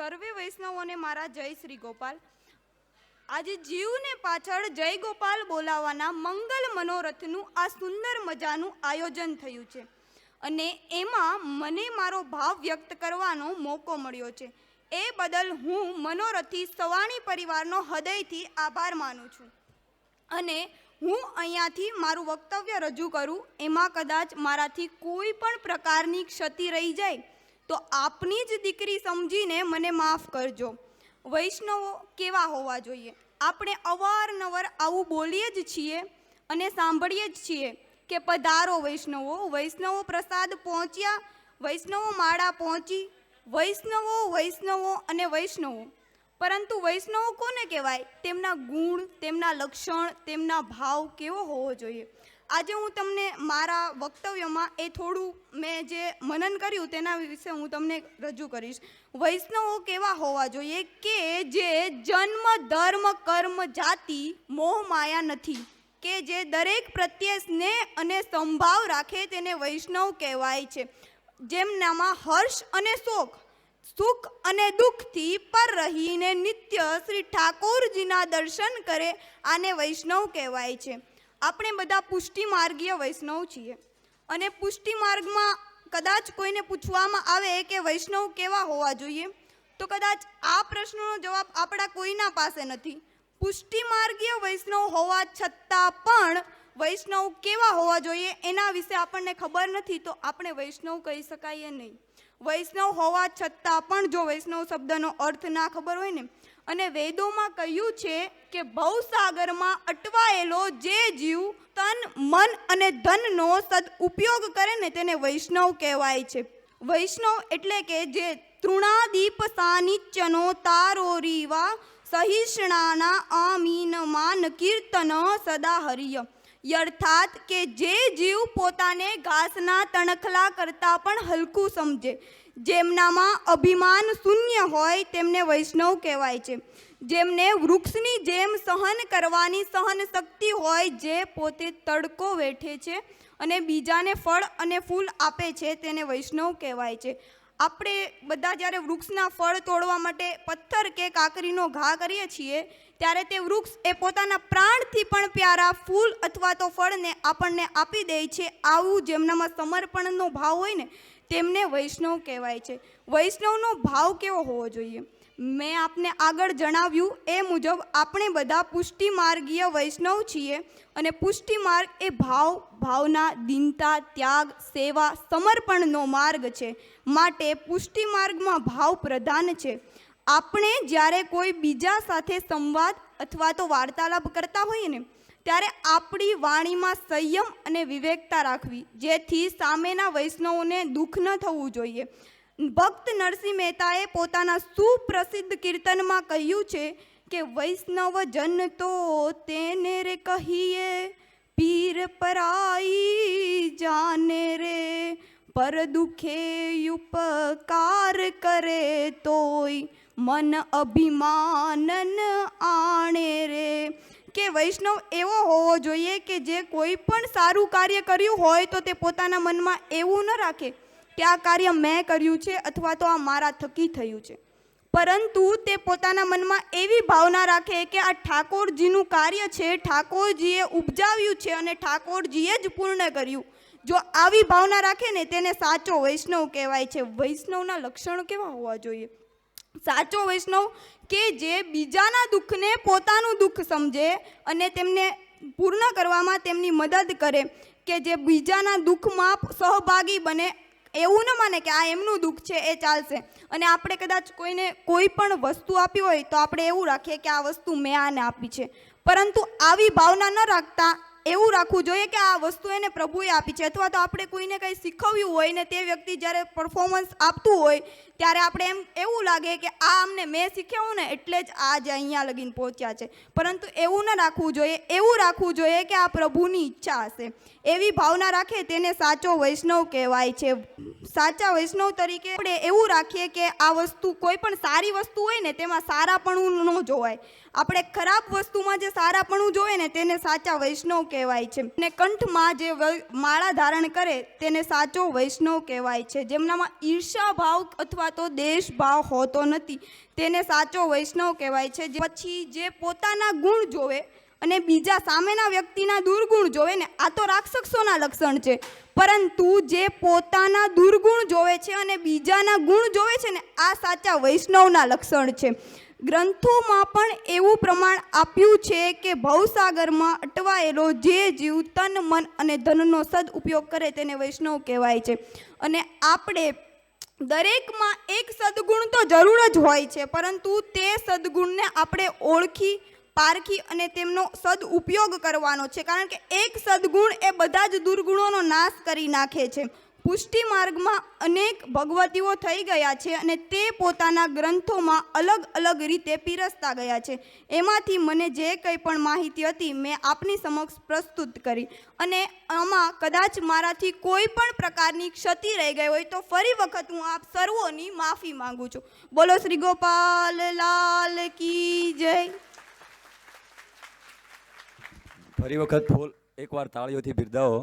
સર્વે વૈષ્ણવોને મારા જય શ્રી ગોપાલ. આજે જીવને પાછળ જય ગોપાલ બોલાવવાના મંગલ મનોરથનું આ સુંદર મજાનું આયોજન થયું છે. અને એમાં મને મારો ભાવ વ્યક્ત કરવાનો મોકો મળ્યો છે. એ બદલ હું મનોરથી સવાણી પરિવારનો હૃદયથી આભાર માનું છું. અને હું અહીંયાથી મારું વક્તવ્ય રજૂ કરું, એમાં કદાચ મારાથી કોઈ પણ પ્રકારની ક્ષતિ રહી જાય તો આપની જ દીકરી સમજીને મને માફ કરજો. વૈષ્ણવો કેવા હોવા જોઈએ? આપણે અવારનવાર આવું બોલીએ જ છીએ અને સાંભળીએ જ છીએ કે પધારો વૈષ્ણવો. વૈષ્ણવો પ્રસાદ પહોંચ્યા, વૈષ્ણવો માળા પહોંચી. વૈષ્ણવો વૈષ્ણવો અને વૈષ્ણવો. પરંતુ વૈષ્ણવો કોને કહેવાય? તેમના ગુણ, તેમના લક્ષણ, તેમના ભાવ કેવો હોવો જોઈએ? આજે હું તમને મારા વક્તવ્યમાં એ થોડું મેં જે મનન કર્યું તેના વિશે હું તમને રજૂ કરીશ. વૈષ્ણવો કેવા હોવા જોઈએ કે જે જન્મ, ધર્મ, કર્મ, જાતિ, મોહ, માયા નથી. કે જે દરેક પ્રત્યે સ્નેહ અને સંભાવ રાખે તેને વૈષ્ણવ કહેવાય છે. જેમનામાં હર્ષ અને શોક, સુખ અને દુઃખથી પર રહીને નિત્ય શ્રી ઠાકોરજીના દર્શન કરે આને વૈષ્ણવ કહેવાય છે. આપણે બધા પુષ્ટિ માર્ગીય વૈષ્ણવ છીએ. અને પુષ્ટિ માર્ગમાં કદાચ કોઈને પૂછવામાં આવે કે વૈષ્ણવ કેવા હોવા જોઈએ, તો કદાચ આ પ્રશ્નનો જવાબ આપણા કોઈના પાસે નથી. પુષ્ટિ માર્ગીય વૈષ્ણવ હોવા છતાં પણ વૈષ્ણવ કેવા હોવા જોઈએ એના વિશે આપણને ખબર નથી, તો આપણે વૈષ્ણવ કહી શકાય નહીં. વૈષ્ણવ હોવા છતાં પણ જો વૈષ્ણવ શબ્દનો અર્થ ના ખબર હોય ને, અને વેદોમાં કહ્યું છે કે ભવસાગરમાં અટવાયેલો જે જીવ તન, મન અને ધનનો સદ ઉપયોગ કરે ને તેને વૈષ્ણવ કહેવાય છે. વૈષ્ણવ એટલે કે જે તૃણાદીપ સાનિચ્યનો તારો રીવા, સહિષ્ણાના આમીન માન કીર્તન સદા હરિય. યર્થાત કે જે જીવ પોતાને ઘાસના તણખલા કરતાં પણ હલકું સમજે. જેમનામાં અભિમાન શૂન્ય હોય તેમને વૈષ્ણવ કહેવાય છે. જેમને વૃક્ષની જેમ સહન કરવાની સહન શક્તિ હોય જે પોતે તડકો વેઠે છે અને બીજાને ફળ અને ફૂલ આપે છે તેને વૈષ્ણવ કહેવાય છે. આપણે બધા જ્યારે વૃક્ષના ફળ તોડવા માટે પથ્થર કે કાકરીનો ઘા કરીએ છીએ, ત્યારે તે વૃક્ષ એ પોતાના પ્રાણથી પણ પ્યારા ફૂલ અથવા તો ફળને આપણને આપી દે છે. આવું જેમનામાં સમર્પણનો ભાવ હોય ને, તેમને વૈષ્ણવ કહેવાય છે. વૈષ્ણવનો ભાવ કેવો હોવો જોઈએ? મેં આપને આગળ જણાવ્યું એ મુજબ આપણે બધા પુષ્ટિ માર્ગીય વૈષ્ણવ છીએ અને પુષ્ટિ માર્ગ એ ભાવ, ભાવના, દીનતા, ત્યાગ, સેવા, સમર્પણનો માર્ગ છે. માટે પુષ્ટિ માર્ગમાં ભાવ પ્રધાન છે. આપણે જ્યારે કોઈ બીજા સાથે સંવાદ અથવા તો વાર્તાલાપ કરતા હોઈએ ને, ત્યારે આપણી વાણીમાં સંયમ અને વિવેકતા રાખવી, જેથી સામેના વૈષ્ણવોને દુઃખ ન થવું જોઈએ. ભક્ત નરસિંહ મહેતાએ પોતાના સુપ્રસિદ્ધ કીર્તનમાં કહ્યું છે કે, વૈષ્ણવ જન તો તેને રે કહીએ, પીર પરાઈ જાને રે. પર દુખે ઉપકાર કરે તોય મન અભિમાનન આણે રે. કે વૈષ્ણવ એવો હોવો જોઈએ કે, જે કોઈ પણ સારું કાર્ય કર્યું હોય તો તે પોતાના મનમાં એવું ન રાખે. કે આ કાર્ય મેં કર્યું છે અથવા તો આ મારા થકી થયું છે. પરંતુ તે પોતાના મનમાં એવી ભાવના રાખે કે આ ઠાકોરજીનું કાર્ય છે, ઠાકોરજીએ ઉપજાવ્યું છે અને ઠાકોરજીએ જ પૂર્ણ કર્યું. જો આવી ભાવના રાખે ને તેને સાચો વૈષ્ણવ કહેવાય છે. વૈષ્ણવના લક્ષણો કેવા હોવા જોઈએ? સાચો વૈષ્ણવ કે જે બીજાના દુઃખને પોતાનું દુઃખ સમજે અને તેમને પૂર્ણ કરવામાં તેમની મદદ કરે કે જે બીજાના દુઃખમાં સહભાગી બને એવું ન માને કે આ એમનું દુઃખ છે, એ ચાલશે. અને આપણે કદાચ કોઈને કોઈ પણ વસ્તુ આપી હોય તો આપણે એવું રાખીએ કે આ વસ્તુ મેં આને આપી છે. પરંતુ આવી ભાવના ન રાખતા એવું રાખવું જોઈએ કે આ વસ્તુ એને પ્રભુએ આપી છે. અથવા તો આપણે કોઈને કંઈ શીખવ્યું હોય ને તે વ્યક્તિ જ્યારે પરફોર્મન્સ આપતું હોય, ત્યારે આપણે એમ એવું લાગે કે આ અમને મેં શીખ્યું ને એટલે જ આજે અહીંયા લગીને પહોંચ્યા છે. પરંતુ એવું ન રાખવું જોઈએ. એવું રાખવું જોઈએ કે આ પ્રભુની ઈચ્છા હશે. એવી ભાવના રાખે તેને સાચો વૈષ્ણવ કહેવાય છે. સાચા વૈષ્ણવ તરીકે આપણે એવું રાખીએ કે આ વસ્તુ કોઈ પણ સારી વસ્તુ હોય ને તેમાં સારાપણું ન જોવાય. આપણે ખરાબ વસ્તુમાં જે સારાપણું જોઈએ ને તેને સાચા વૈષ્ણવ કહેવાય છે. અને કંઠમાં જે માળા ધારણ કરે તેને સાચો વૈષ્ણવ કહેવાય છે. જેમનામાં ઈર્ષા ભાવ અથવા તો દેશ ભાવ હોતો નથી, તેને સાચો વૈષ્ણવ કહેવાય છે. પછી જે પોતાના ગુણ જોવે અને બીજા સામેના વ્યક્તિના દુર્ગુણ જોવે ને, આ તો રાક્ષસોના લક્ષણ છે. પરંતુ જે પોતાના દુર્ગુણ જોવે છે અને બીજાના ગુણ જોવે છે ને, આ સાચા વૈષ્ણવના લક્ષણ છે. ગ્રંથોમાં પણ એવું પ્રમાણ આપ્યું છે કે ભવસાગરમાં અટવાયેલો જે જીવ તન, મન અને ધનનો સદઉપયોગ કરે તેને વૈષ્ણવ કહેવાય છે. અને આપણે દરેકમાં એક સદગુણ તો જરૂર જ હોય છે, પરંતુ તે સદગુણને આપણે ઓળખી, પારખી અને તેમનો સદઉપયોગ કરવાનો છે. કારણ કે એક સદગુણ એ બધા જ દુર્ગુણોનો નાશ કરી નાખે છે. પુષ્ટિ માર્ગમાં અનેક ભગવતીઓ થઈ ગયા છે અને તે પોતાના ગ્રંથોમાં અલગ અલગ રીતે પીરસતા ગયા છે. એમાંથી મને જે કંઈ પણ માહિતી હતી મેં આપની સમક્ષ પ્રસ્તુત કરી. અને આમાં કદાચ મારાથી કોઈ પણ પ્રકારની ક્ષતિ રહી ગઈ હોય તો ફરી વખત હું આપ સર્વોની માફી માંગુ છું. બોલો શ્રી ગોપાલ લાલ કી જય. ફરી વખત ફૂલ એકવાર તાળીઓથી બિરદાવો.